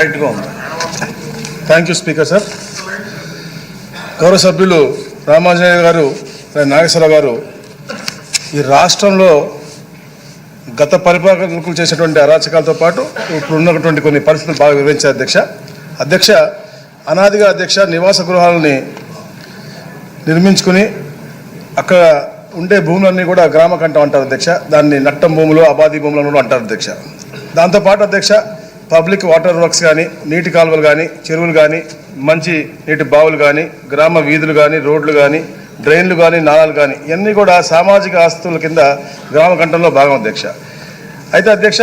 రైట్గా ఉంది thank you speaker sir గౌరవ సభ్యులు రామాంజనేయ గారు నాగేశ్వరరావు గారు ఈ రాష్ట్రంలో గత పరిపాలకులు చేసినటువంటి అరాచకాలతో పాటు ఇప్పుడు ఉన్నటువంటి కొన్ని పరిస్థితులు బాగా వివరించారు అధ్యక్ష. అధ్యక్ష అనాదిగా అధ్యక్ష నివాస గృహాలని నిర్మించుకుని అక్కడ ఉండే భూములన్నీ కూడా గ్రామకంఠం అంటారు అధ్యక్ష. దాన్ని నట్టం భూములు అబాధి భూములను కూడా అంటారు అధ్యక్ష. దాంతోపాటు అధ్యక్ష పబ్లిక్ వాటర్ వర్క్స్ కానీ నీటి కాలువలు కానీ చెరువులు కానీ మంచి నీటి బావులు కానీ గ్రామ వీధులు కానీ రోడ్లు కానీ డ్రైన్లు కానీ నాళాలు కానీ ఇవన్నీ కూడా సామాజిక ఆస్తుల కింద గ్రామ కంఠంలో భాగం అధ్యక్ష. అయితే అధ్యక్ష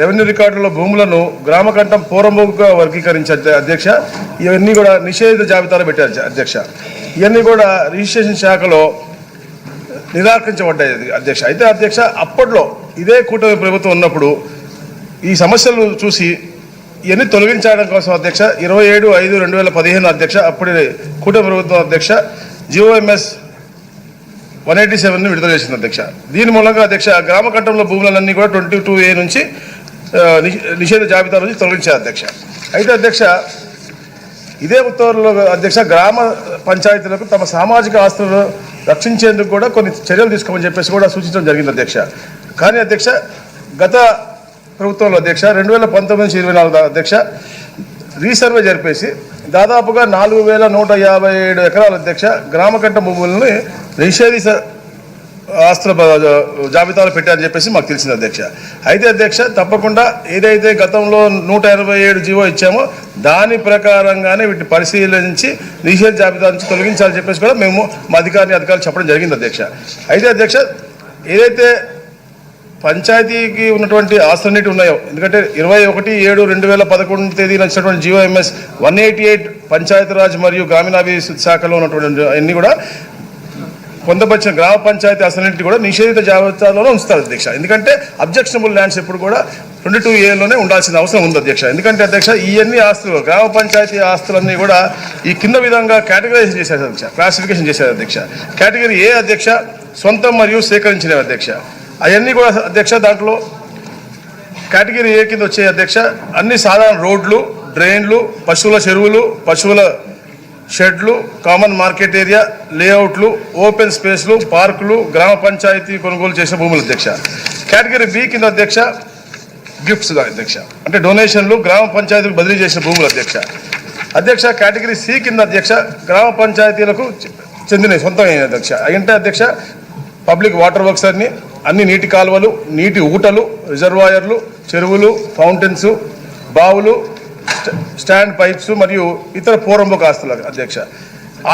రెవెన్యూ రికార్డులో భూములను గ్రామ కంఠం పూర్వముగా వర్గీకరించే అధ్యక్ష ఇవన్నీ కూడా నిషేధిత జాబితాలో పెట్టారు అధ్యక్ష. ఇవన్నీ కూడా రిజిస్ట్రేషన్ శాఖలో నిరాకరించబడ్డాయి అధ్యక్ష. అయితే అధ్యక్ష అప్పట్లో ఇదే కూటమి ప్రభుత్వం ఉన్నప్పుడు ఈ సమస్యలు చూసి ఇవన్నీ తొలగించడం కోసం అధ్యక్ష ఇరవై ఏడు ఐదు రెండు వేల పదిహేను అధ్యక్ష అప్పటి కూటమి ప్రభుత్వం అధ్యక్ష జిఓఎంఎస్ వన్ ఎయిటీ సెవెన్ విడుదల చేసింది అధ్యక్ష. దీని మూలంగా అధ్యక్ష గ్రామ కట్టంలో భూములన్నీ కూడా ట్వంటీ టూ ఏ నుంచి నిషేధ జాబితా నుంచి తొలగించారు అధ్యక్ష. అయితే అధ్యక్ష ఇదే ఉత్తర్వుల్లో అధ్యక్ష గ్రామ పంచాయతీలకు తమ సామాజిక ఆస్తులను రక్షించేందుకు కూడా కొన్ని చర్యలు తీసుకోమని చెప్పేసి కూడా సూచించడం జరిగింది అధ్యక్ష. కానీ అధ్యక్ష గత ప్రభుత్వంలో అధ్యక్ష రెండు వేల పంతొమ్మిది నుంచి ఇరవై నాలుగు అధ్యక్ష రీసర్వే జరిపేసి దాదాపుగా నాలుగు వేల నూట యాభై ఏడు ఎకరాల అధ్యక్ష గ్రామకట్ట భూములని నిషేధిత ఆస్తుల జాబితాలో పెట్టారని చెప్పేసి మాకు తెలిసింది అధ్యక్ష. అయితే అధ్యక్ష తప్పకుండా ఏదైతే గతంలో నూట ఇరవై ఏడు జీవో ఇచ్చామో దాని ప్రకారంగానే వీటిని పరిశీలించి నిషేధ జాబితా నుంచి తొలగించాలని చెప్పేసి కూడా మేము మా అధికారిని అధికారులు చెప్పడం జరిగింది అధ్యక్ష. అయితే అధ్యక్ష ఏదైతే పంచాయతీకి ఉన్నటువంటి ఆస్తులన్నిటి ఉన్నాయో. ఎందుకంటే ఇరవై ఒకటి ఏడు రెండు వేల పదకొండు తేదీన వచ్చినటువంటి GO MS one eighty eight Panchayati Raj మరియు గ్రామీణాభివృద్ధి శాఖలో ఉన్నటువంటి అన్ని కూడా పొందపరిచిన గ్రామ పంచాయతీ అసలు కూడా నిషేధిత జాబితాలోనే ఉంచుతారు అధ్యక్ష. ఎందుకంటే అబ్జెక్షనబుల్ ల్యాండ్స్ ఎప్పుడు కూడా ట్వంటీ టూ ఏలోనే ఉండాల్సిన అవసరం ఉంది అధ్యక్ష. ఎందుకంటే అధ్యక్ష ఈ ఆస్తులు గ్రామ పంచాయతీ ఆస్తులన్నీ కూడా ఈ కింద విధంగా కేటగరైజ్ చేశారు అధ్యక్ష క్లాసిఫికేషన్ చేశారు అధ్యక్ష. కేటగిరీ ఏ అధ్యక్ష సొంతం మరియు సేకరించిన అధ్యక్ష. అవన్నీ కూడా అధ్యక్ష దాంట్లో కేటగిరీ ఏ కింద వచ్చే అధ్యక్ష అన్ని సాధారణ రోడ్లు డ్రైన్లు పశువుల చెరువులు పశువుల షెడ్లు కామన్ మార్కెట్ ఏరియా లేఅవుట్లు ఓపెన్ స్పేస్లు పార్కులు గ్రామ పంచాయతీ కొనుగోలు చేసిన భూములు అధ్యక్ష. కేటగిరీ బి కింద అధ్యక్ష గిఫ్ట్స్ అధ్యక్ష. అంటే డొనేషన్లు గ్రామ పంచాయతీలకు బదిలీ చేసిన భూములు అధ్యక్ష. అధ్యక్ష కేటగిరీ సి కింద అధ్యక్ష గ్రామ పంచాయతీలకు చెందిన సొంతమైన అధ్యక్ష. అంటే అధ్యక్ష పబ్లిక్ వాటర్ వర్క్స్ అన్ని అన్ని నీటి కాలువలు నీటి ఊటలు రిజర్వాయర్లు చెరువులు ఫౌంటైన్స్ బావులు స్టాండ్ పైప్స్ మరియు ఇతర పూర్వంబక ఆస్తులు అధ్యక్ష.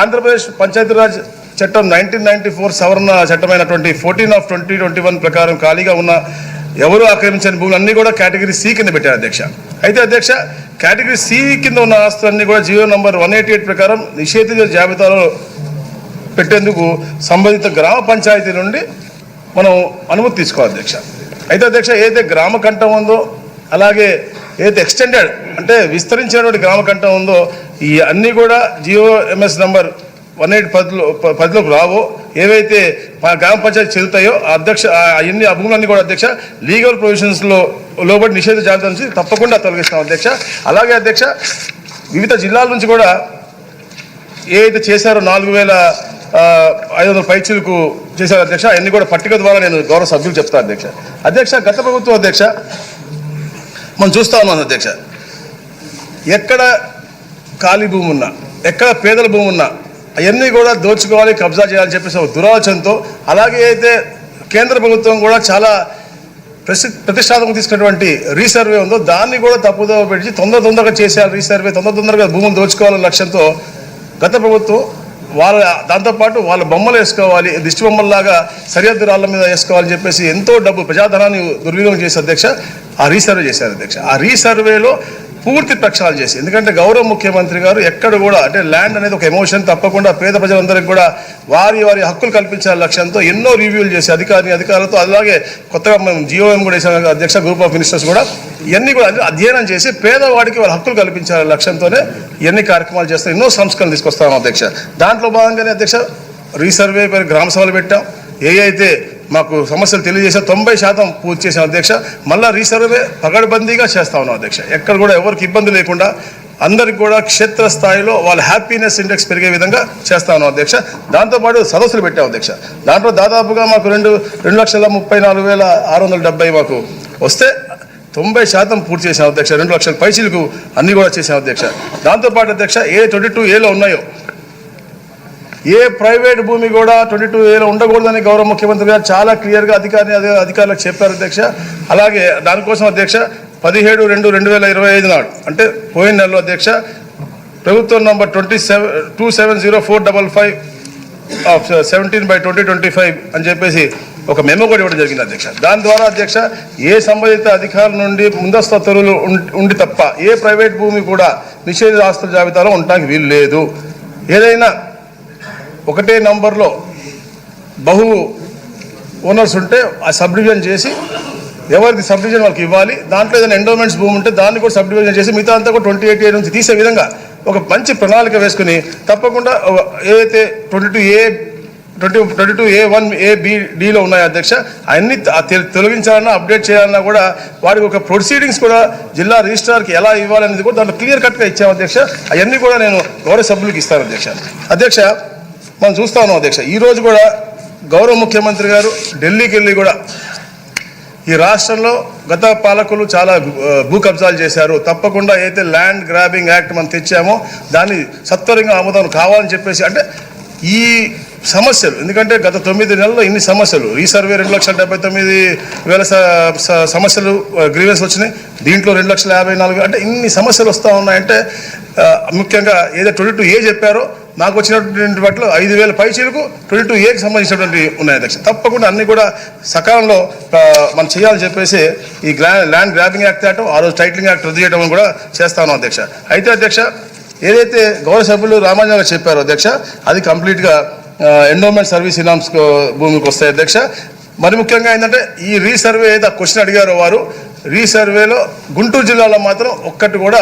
ఆంధ్రప్రదేశ్ పంచాయతీరాజ్ చట్టం నైన్టీన్ నైన్టీ ఫోర్ సవరణ చట్టమైనటువంటి fourteen of twenty twenty one ప్రకారం ఖాళీగా ఉన్న ఎవరు ఆక్రమించని భూములు అన్ని కూడా కేటగిరీ సి కింద పెట్టారు అధ్యక్ష. అయితే అధ్యక్ష కేటగిరీ సి కింద ఉన్న ఆస్తులన్నీ కూడా GO number one eighty eight ప్రకారం నిషేధిత జాబితాలో పెట్టేందుకు సంబంధిత గ్రామ పంచాయతీ నుండి మనం అనుమతి తీసుకోవాలి అధ్యక్ష. అయితే అధ్యక్ష ఏదైతే గ్రామ కంఠం ఉందో అలాగే ఏదైతే ఎక్స్టెండెడ్ అంటే విస్తరించినటువంటి గ్రామ కంఠం ఉందో ఈ అన్నీ కూడా GO MS number one eight పదిలో ప- పదిలోకి రావో. ఏవైతే గ్రామ పంచాయతీ చెందుతాయో ఆ అధ్యక్ష అన్ని ఆ కూడా అధ్యక్ష లీగల్ ప్రొవిజన్స్లో లోబడి నిషేధ జాబితా నుంచి తప్పకుండా తొలగిస్తాం అధ్యక్ష. అలాగే అధ్యక్ష వివిధ జిల్లాల నుంచి కూడా ఏదైతే చేశారో నాలుగు వేల ఐదు వందల పైచీలకు చేశారు అధ్యక్ష. అవన్నీ కూడా పట్టిక ద్వారా నేను గౌరవ సభ్యులు చెప్తాను అధ్యక్ష. అధ్యక్ష గత ప్రభుత్వం అధ్యక్ష మనం చూస్తా ఉన్నాం అధ్యక్ష. ఎక్కడ ఖాళీ భూమి ఉన్నా ఎక్కడ పేదల భూమి ఉన్నా అవన్నీ కూడా దోచుకోవాలి కబ్జా చేయాలని చెప్పేసి ఒక దురాలోచనతో అలాగే అయితే కేంద్ర ప్రభుత్వం కూడా చాలా ప్రసి ప్రతిష్టాత్మకం తీసుకున్నటువంటి రీసర్వే ఉందో దాన్ని కూడా తప్పుదో పెట్టి తొందర తొందరగా చేశారు రీసర్వే తొందర తొందరగా భూములు దోచుకోవాలనే లక్ష్యంతో గత ప్రభుత్వం వాళ్ళ దాంతోపాటు వాళ్ళ బొమ్మలు వేసుకోవాలి దిష్టి బొమ్మల్లాగా సరిహద్దు రాళ్ళ మీద వేసుకోవాలని చెప్పేసి ఎంతో డబ్బు ప్రజాధనాన్ని దుర్వినియోగం చేసే అధ్యక్ష ఆ రీసర్వే చేశారు అధ్యక్ష. ఆ రీసర్వేలో పూర్తి ప్రక్షాళన చేసి ఎందుకంటే గౌరవ ముఖ్యమంత్రి గారు ఎక్కడ కూడా అంటే ల్యాండ్ అనేది ఒక ఎమోషన్ తప్పకుండా పేద ప్రజలందరికీ కూడా వారి వారి హక్కులు కల్పించాల లక్ష్యంతో ఎన్నో రివ్యూలు చేసి అధికారిని అధికారులతో అలాగే కొత్తగా మనం జియోఎం కూడా వేసాం అధ్యక్ష గ్రూప్ ఆఫ్ మినిస్టర్స్ కూడా ఇవన్నీ కూడా అధ్యయనం చేసి పేదవాడికి వాళ్ళ హక్కులు కల్పించాలనే లక్ష్యంతోనే ఎన్ని కార్యక్రమాలు చేస్తాం ఎన్నో సంస్కరణలు తీసుకొస్తాం అధ్యక్ష. దాంట్లో భాగంగానే అధ్యక్ష రీసర్వే పైన గ్రామ సభలు పెట్టాం. ఏ అయితే మాకు సమస్యలు తెలియజేసే తొంభై శాతం పూర్తి చేసాం అధ్యక్ష. మళ్ళా రీసర్వే పగడబందీగా చేస్తా ఉన్నాం అధ్యక్ష. ఎక్కడ కూడా ఎవరికి ఇబ్బంది లేకుండా అందరికి కూడా క్షేత్ర స్థాయిలో వాళ్ళ హ్యాపీనెస్ ఇండెక్స్ పెరిగే విధంగా చేస్తా ఉన్నాం అధ్యక్ష. దాంతోపాటు సదస్సులు పెట్టాం అధ్యక్ష. దాంట్లో దాదాపుగా మాకు రెండు రెండు లక్షల ముప్పై నాలుగు వేల ఆరు వందల డెబ్బై మాకు వస్తే తొంభై శాతం పూర్తి చేసాం అధ్యక్ష. రెండు లక్షల పైసలకు అన్నీ కూడా చేసాం అధ్యక్ష. దాంతోపాటు అధ్యక్ష ఏ ట్వంటీ టూ ఏలో ఉన్నాయో ఏ ప్రైవేట్ భూమి కూడా ట్వంటీ టూ ఏలో ఉండకూడదని గౌరవ ముఖ్యమంత్రి గారు చాలా క్లియర్గా అధికారి అధికారులకు చెప్పారు అధ్యక్ష. అలాగే దానికోసం అధ్యక్ష పదిహేడు రెండు రెండు వేల ఇరవై ఐదు నాడు అంటే పోయిన నెలలో అధ్యక్ష ప్రభుత్వం number twenty seven two seven zero four double five seventeen by twenty twenty five అని చెప్పేసి ఒక మెమో కూడా ఇవ్వడం జరిగింది అధ్యక్ష. దాని ద్వారా అధ్యక్ష ఏ సంబంధిత అధికారుల నుండి ముందస్తు తరువులు ఉండి తప్ప ఏ ప్రైవేట్ భూమి కూడా నిషేధిత ఆస్తుల జాబితాలో ఉండటానికి వీలు లేదు. ఏదైనా ఒకటే నంబర్లో బహు ఓనర్స్ ఉంటే ఆ సబ్ డివిజన్ చేసి ఎవరికి సబ్ డివిజన్ వాళ్ళకి ఇవ్వాలి. దాంట్లో ఏదైనా ఎండోమెంట్స్ భూమి ఉంటే దాన్ని కూడా సబ్ డివిజన్ చేసి మిగతా అంతా కూడా ట్వంటీ ఎయిట్ ఏ నుంచి తీసే విధంగా ఒక మంచి ప్రణాళిక వేసుకుని తప్పకుండా ఏదైతే twenty two A twenty twenty two A one A B డిలో ఉన్నాయి అధ్యక్ష అన్ని తొలగించాలన్నా అప్డేట్ చేయాలన్నా కూడా వాడికి ఒక ప్రొసీడింగ్స్ కూడా జిల్లా రిజిస్ట్రార్కి ఎలా ఇవ్వాలనేది కూడా దాంట్లో క్లియర్ కట్గా ఇచ్చాము అధ్యక్ష. అవన్నీ కూడా నేను గౌరవ సభ్యులకు ఇస్తాను అధ్యక్ష. అధ్యక్ష మనం చూస్తా ఉన్నాం అధ్యక్ష. ఈరోజు కూడా గౌరవ ముఖ్యమంత్రి గారు ఢిల్లీకి వెళ్ళి కూడా ఈ రాష్ట్రంలో గత పాలకులు చాలా భూ కబ్జాలు చేశారు. తప్పకుండా అయితే ల్యాండ్ గ్రాబింగ్ యాక్ట్ మనం తెచ్చామో దాన్ని సత్వరంగా ఆమోదం కావాలని చెప్పేసి అంటే ఈ సమస్యలు ఎందుకంటే గత తొమ్మిది నెలల్లో ఇన్ని సమస్యలు ఈ సర్వే రెండు లక్షల డెబ్బై తొమ్మిది వేల సమస్యలు గ్రీవెన్స్ వచ్చినాయి. దీంట్లో రెండు లక్షల యాభై నాలుగు అంటే ఇన్ని సమస్యలు వస్తూ ఉన్నాయంటే ముఖ్యంగా ఏదో ట్వంటీ టూ ఏ చెప్పారో మాకు వచ్చినటువంటి వాటిలో ఐదు వేల పైచీలకు ట్వంటీ టూ ఏకి సంబంధించినటువంటి ఉన్నాయి అధ్యక్ష. తప్పకుండా అన్ని కూడా సకాలంలో మనం చేయాలని చెప్పేసి ఈ ల్యాండ్ గ్రాబింగ్ యాక్ట్ తేటం ఆ రోజు టైటిలింగ్ యాక్ట్ రద్దు చేయడం కూడా చేస్తాను అధ్యక్ష. అయితే అధ్యక్ష ఏదైతే గౌరవ సభ్యులు రామాంజన్ చెప్పారో అధ్యక్ష అది కంప్లీట్గా ఎండోమెంట్ సర్వీస్ ఇనామ్స్ భూమికి వస్తాయి అధ్యక్ష. మరి ముఖ్యంగా ఏంటంటే ఈ రీసర్వే ఏదో క్వశ్చన్ అడిగారో వారు రీసర్వేలో గుంటూరు జిల్లాలో మాత్రం ఒక్కటి కూడా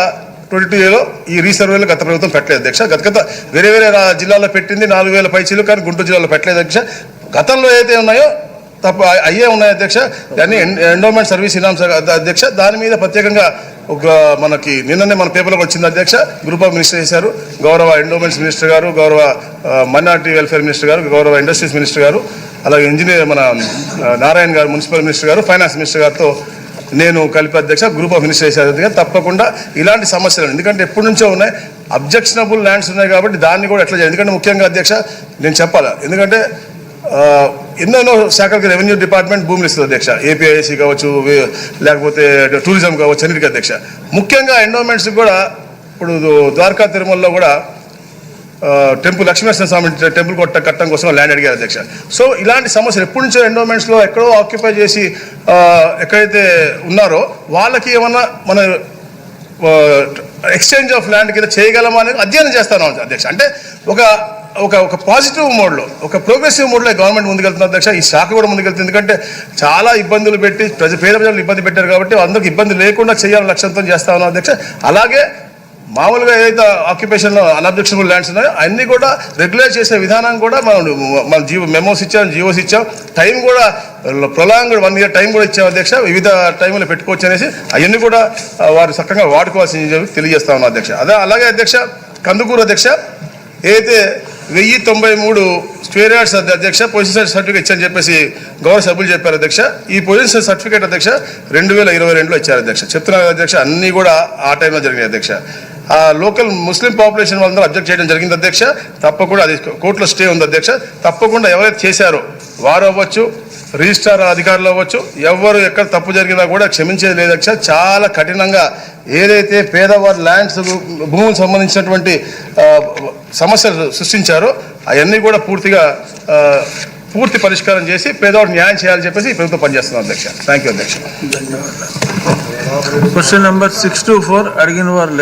ట్వంటీ ఏలో ఈ రీసర్వేలు గత ప్రభుత్వం పెట్టలేదు అధ్యక్ష. గత గత వేరే వేరే జిల్లాలో పెట్టింది నాలుగు వేల పైచీలు కానీ గుంటూరు జిల్లాలో పెట్టలేదు అధ్యక్ష. గతంలో ఏదైతే ఉన్నాయో తప్ప అయ్యే ఉన్నాయి అధ్యక్ష. దాన్ని ఎండోమెంట్ సర్వీస్ ఇనామ్స్ అధ్యక్ష. దాని మీద ప్రత్యేకంగా ఒక మనకి నిన్ననే మన పేపర్లోకి వచ్చింది అధ్యక్ష. గ్రూప్ ఆఫ్ మినిస్టర్ చేశారు. గౌరవ ఎండోమెంట్స్ మినిస్టర్ గారు గౌరవ మైనార్టీ వెల్ఫేర్ మినిస్టర్ గారు గౌరవ ఇండస్ట్రీస్ మినిస్టర్ గారు అలాగే ఇంజనీర్ మన నారాయణ గారు మున్సిపల్ మినిస్టర్ గారు ఫైనాన్స్ మినిస్టర్ గారితో నేను కలిపి అధ్యక్ష గ్రూప్ ఆఫ్ మినిస్టర్ చేసే తప్పకుండా ఇలాంటి సమస్యలు ఎందుకంటే ఎప్పటి నుంచో ఉన్నాయి. అబ్జెక్షనబుల్ ల్యాండ్స్ ఉన్నాయి కాబట్టి దాన్ని కూడా ఎట్లా చేయాలి? ఎందుకంటే ముఖ్యంగా అధ్యక్ష నేను చెప్పాలి? ఎందుకంటే ఎన్నెన్నో శాఖలకు రెవెన్యూ డిపార్ట్మెంట్ భూములు ఇస్తుంది అధ్యక్ష. ఏపీఐసి కావచ్చు లేకపోతే టూరిజం కావచ్చు అన్నిటికీ అధ్యక్ష. ముఖ్యంగా ఎండోమెంట్స్కి కూడా ఇప్పుడు ద్వారకా తిరుమలలో కూడా టెంపుల్ లక్ష్మీనరసింహ స్వామి టెంపుల్ కొట్ట కట్టడం కోసం ల్యాండ్ అడిగారు అధ్యక్ష. సో ఇలాంటి సమస్యలు ఎప్పటి నుంచో ఎండోమెంట్స్లో ఎక్కడో ఆక్యుపై చేసి ఎక్కడైతే ఉన్నారో వాళ్ళకి ఏమన్నా మన ఎక్స్చేంజ్ ఆఫ్ ల్యాండ్ కింద చేయగలమా అనేది అధ్యయనం చేస్తాను అధ్యక్ష. అంటే ఒక ఒక ఒక పాజిటివ్ మోడ్లో ఒక ప్రోగ్రెసివ్ మోడ్లో గవర్నమెంట్ ముందుకెళ్తుంది అధ్యక్ష. ఈ శాఖ కూడా ముందుకెళ్తుంది. ఎందుకంటే చాలా ఇబ్బందులు పెట్టి ప్రజ పేద ప్రజలు ఇబ్బంది పెట్టారు కాబట్టి అందరికి ఇబ్బంది లేకుండా చేయాలని లక్ష్యంతో చేస్తా ఉన్నాం అధ్యక్ష. అలాగే మామూలుగా ఏదైతే ఆక్యుపేషన్లో అన్అబ్జెక్షనబుల్ ల్యాండ్స్ ఉన్నాయో అన్నీ కూడా రెగ్యులేట్ చేసే విధానం కూడా మనం మన జీవో మెమోస్ ఇచ్చాం జీవోస్ ఇచ్చాం. టైం కూడా ప్రొలాంగ్ వన్ ఇయర్ టైం కూడా ఇచ్చాం అధ్యక్ష. వివిధ టైంలో పెట్టుకోవచ్చు అనేసి అవన్నీ కూడా వారు చక్కగా వాడుకోవాల్సింది చెప్పి తెలియజేస్తా ఉన్నాం అధ్యక్ష. అదే అలాగే అధ్యక్ష కందుకూరు అధ్యక్ష ఏదైతే వెయ్యి తొంభై మూడు స్క్వేర్ యార్డ్స్ అధ్యక్ష పొజిషన్ సర్టిఫికేట్ ఇచ్చని చెప్పేసి గౌరవ సభ్యులు చెప్పారు అధ్యక్ష. ఈ పొజిషన్ సర్టిఫికేట్ అధ్యక్ష రెండు వేల ఇరవై రెండులో ఇచ్చారు అధ్యక్ష. చెప్తున్నారు అధ్యక్ష అన్నీ కూడా ఆ టైంలో జరిగినాయి అధ్యక్ష. లోకల్ ముస్లిం పాపులేషన్ వాళ్ళందరూ అబ్జెక్ట్ చేయడం జరిగింది అధ్యక్ష. తప్పకుండా అది కోర్టులో స్టే ఉంది అధ్యక్ష. తప్పకుండా ఎవరైతే చేశారో వారు అవ్వచ్చు రిజిస్ట్రార్ అధికారులు అవ్వచ్చు ఎవరు ఎక్కడ తప్పు జరిగినా కూడా క్షమించేది లేదు అధ్యక్ష. చాలా కఠినంగా ఏదైతే పేదవారి ల్యాండ్స్ భూములకు సంబంధించినటువంటి సమస్యలు సృష్టించారో అవన్నీ కూడా పూర్తిగా పూర్తి పరిష్కారం చేసి పేదవాడికి న్యాయం చేయాలని చెప్పేసి ఈ ప్రభుత్వం పనిచేస్తున్నాం అధ్యక్ష. థ్యాంక్ యూ అధ్యక్ష. Question number six two four అడిగిన వారు